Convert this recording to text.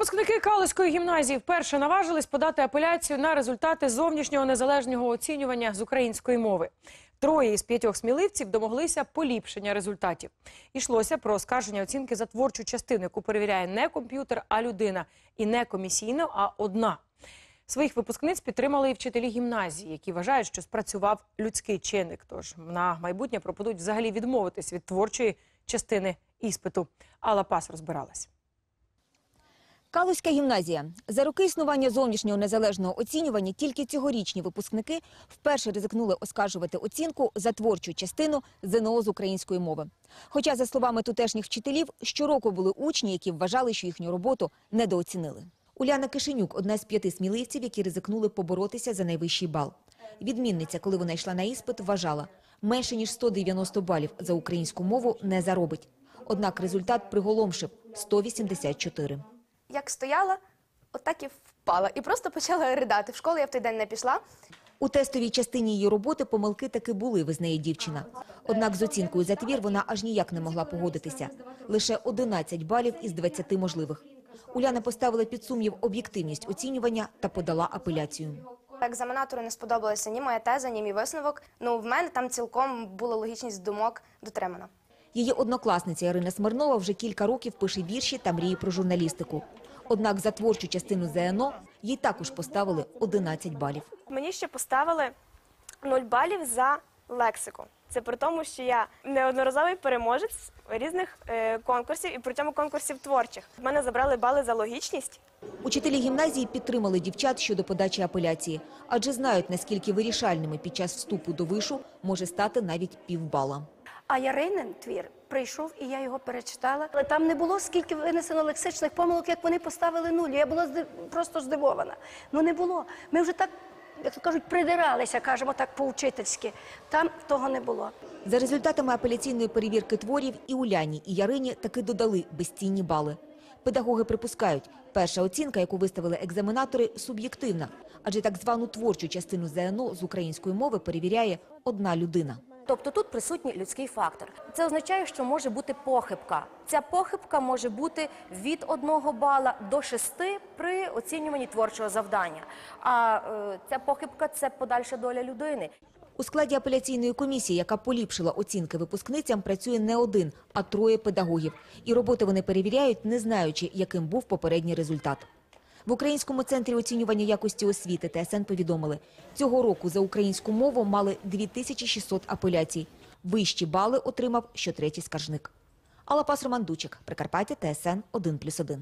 Випускники Калузької гімназії вперше наважились подати апеляцію на результати зовнішнього незалежного оцінювання з української мови. Троє із п'ятьох сміливців домоглися поліпшення результатів. Ішлося про оскарження оцінки за творчу частину, яку перевіряє не комп'ютер, а людина. І не комісійно, а одна. Своїх випускниць підтримали і вчителі гімназії, які вважають, що спрацював людський чинник. Тож на майбутнє пропонують взагалі відмовитись від творчої частини іспиту. Алла Пас розбиралась. Калузька гімназія. За роки існування зовнішнього незалежного оцінювання тільки цьогорічні випускники вперше ризикнули оскаржувати оцінку за творчу частину ЗНО з української мови. Хоча, за словами тутешніх вчителів, щороку були учні, які вважали, що їхню роботу недооцінили. Уляна Кишенюк – одна з п'яти сміливців, які ризикнули поборотися за найвищий бал. Відмінниця, коли вона йшла на іспит, вважала, менше ніж 190 балів за українську мову не заробить. Однак результат приголомшив – 184. Як стояла, отак і впала. І просто почала ридати. В школу я в той день не пішла. У тестовій частині її роботи помилки таки були, визнає дівчина. Однак з оцінкою за твір вона аж ніяк не могла погодитися. Лише 11 балів із 20 можливих. Уляна поставила під сумнів об'єктивність оцінювання та подала апеляцію. Екзаменатору не сподобалася ні моя теза, ні мій висновок. Ну, в мене там цілком була логічність думок дотримана. Її однокласниця Ірина Смирнова вже кілька років пише вірші та мріє про журналістику. Однак за творчу частину ЗНО їй також поставили 11 балів. Мені ще поставили 0 балів за лексику. Це при тому, що я неодноразовий переможець різних е, конкурсів і при цьому конкурсів творчих. В мене забрали бали за логічність. Учителі гімназії підтримали дівчат щодо подачі апеляції, адже знають, наскільки вирішальними під час вступу до вишу може стати навіть півбала. А Яринин твір прийшов, і я його перечитала. Але там не було скільки винесено лексичних помилок, як вони поставили нуль. Я була зди- просто здивована. Ну не було. Ми вже так, як то кажуть, придиралися, кажемо так по-учительськи. Там того не було. За результатами апеляційної перевірки творів і Уляні, і Ярині таки додали безцінні бали. Педагоги припускають, перша оцінка, яку виставили екзаменатори, суб'єктивна, адже так звану творчу частину ЗНО з української мови перевіряє одна людина. Тобто тут присутній людський фактор. Це означає, що може бути похибка. Ця похибка може бути від одного бала до шести при оцінюванні творчого завдання. А е, ця похибка це подальша доля людини. У складі апеляційної комісії, яка поліпшила оцінки випускницям, працює не один, а троє педагогів. І роботи вони перевіряють, не знаючи, яким був попередній результат. В Українському центрі оцінювання якості освіти ТСН повідомили, цього року за українську мову мали 2600 апеляцій. Вищі бали отримав щотретій скаржник. Алапас Романдучик, Роман Дучик, Прикарпаття, ТСН 1+,1.